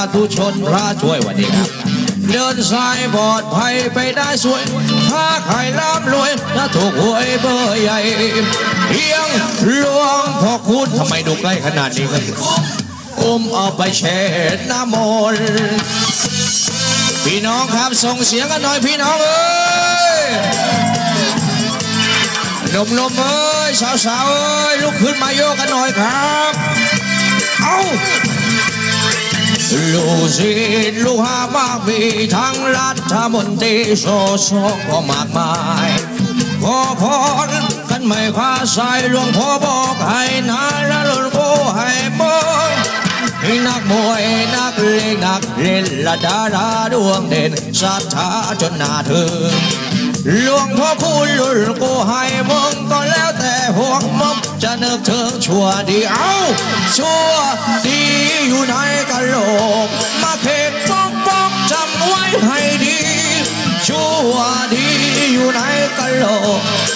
าธุชนพระช่วยวันนี้ครับ เดินสายปลอดภัยไปได้สวยค้าขายร่ำรวยถ้าถูกหวยเบอร์ใหญ่เพียงหลวงพ่อคุณทำไมดูใกล้ขนาดนี้กันอุ้มเอาไปแช่น้ำมนต์พี่น้องครับส่งเสียงกันหน่อยพี่น้องเอ้ยนุ่มๆเอ้ยสาวๆเอ้ยลุกขึ้นมาโยกกันหน่อยครับ ลูกศิษย์ลูกหามากมีทั้งรัฐมนตรีโซโซก็มากมายขอพรกันไม่ขาดสายหลวงพ่อบอกให้นายและลวงพ่อให้มื่อให้นักมวยนักเลงนักเล่นละดาราดวงเด่นศรัทธาจนหนาถึงหลวงพ่อคุณหลวงกูให้มึงก็แล้วแต่ห่วงมึงจะนึกถึงชั่วดีเอาชั่วดี diablo